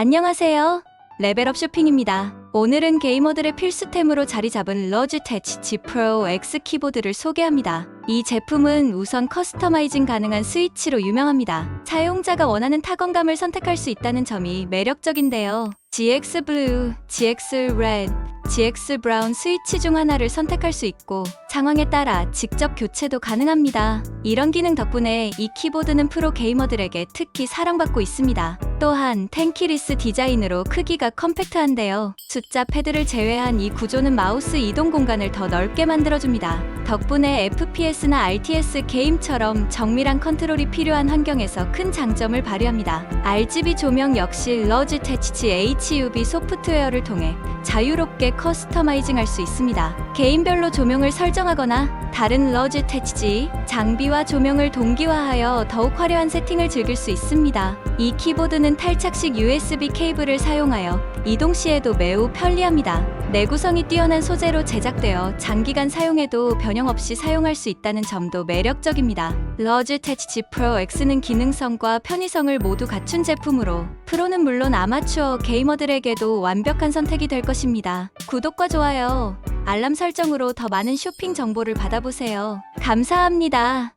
안녕하세요. 레벨업 쇼핑입니다. 오늘은 게이머들의 필수템으로 자리 잡은 러지테치 G Pro X 키보드를 소개합니다. 이 제품은 우선 커스터마이징 가능한 스위치로 유명합니다. 사용자가 원하는 타건감을 선택할 수 있다는 점이 매력적인데요. GX Blue, GX Red, GX 브라운 스위치 중 하나를 선택할 수 있고 상황에 따라 직접 교체도 가능합니다. 이런 기능 덕분에 이 키보드는 프로 게이머들에게 특히 사랑받고 있습니다. 또한 텐키리스 디자인으로 크기가 컴팩트한데요. 숫자 패드를 제외한 이 구조는 마우스 이동 공간을 더 넓게 만들어줍니다. 덕분에 FPS 나 RTS 게임처럼 정밀한 컨트롤이 필요한 환경에서 큰 장점을 발휘합니다. RGB 조명 역시 러지 테치치 HUV 소프트웨어를 통해 자유롭게 커스터마이징 할 수 있습니다. 개인별로 조명을 설정하거나 다른 러지 테치지 장비와 조명을 동기화하여 더욱 화려한 세팅을 즐길 수 있습니다. 이 키보드는 탈착식 USB 케이블을 사용하여 이동 시에도 매우 편리합니다. 내구성이 뛰어난 소재로 제작되어 장기간 사용해도 변형 없이 사용할 수 있다는 점도 매력적입니다. 러지테치 G Pro X는 기능성과 편의성을 모두 갖춘 제품으로 프로는 물론 아마추어 게이머들에게도 완벽한 선택이 될 것입니다. 구독과 좋아요, 알람 설정으로 더 많은 쇼핑 정보를 받아보세요. 감사합니다.